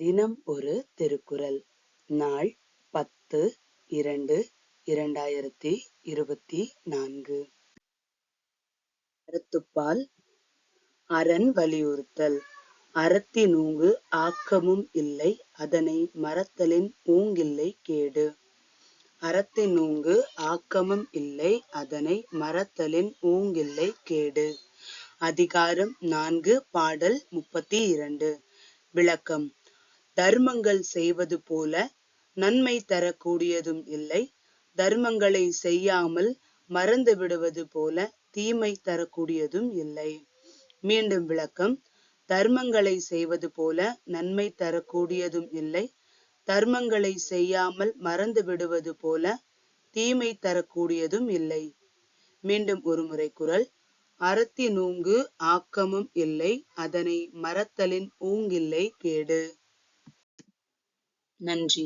தினம் ஒரு திருக்குறள். நாள் பத்து இரண்டு இரண்டாயிரத்தி இருபத்தி நான்கு. அறத்துப்பால் அரண் வலியுறுத்தல். அறத்தினூங்கு ஆக்கமும் இல்லை அதனை மறத்தலின் ஊங்கில்லை கேடு. அறத்தினூங்கு ஆக்கமும் இல்லை அதனை மறத்தலின் ஊங்கில்லை கேடு. அதிகாரம் நான்கு பாடல் முப்பத்தி இரண்டு. விளக்கம் தர்மங்கள் செய்வது போல நன்மை தரக்கூடியதும் இல்லை. தர்மங்களை செய்யாமல் மறந்து விடுவது போல தீமை தரக்கூடியதும் இல்லை. மீண்டும் விளக்கம். தர்மங்களை செய்வது போல நன்மை தரக்கூடியதும் இல்லை. தர்மங்களை செய்யாமல் மறந்து விடுவது போல தீமை தரக்கூடியதும் இல்லை. மீண்டும் ஒருமுறை குரல். அறத்தினூங்கு ஆக்கமும் இல்லை. அதனை மறத்தலின் ஊங்கில்லை கேடு. நன்றி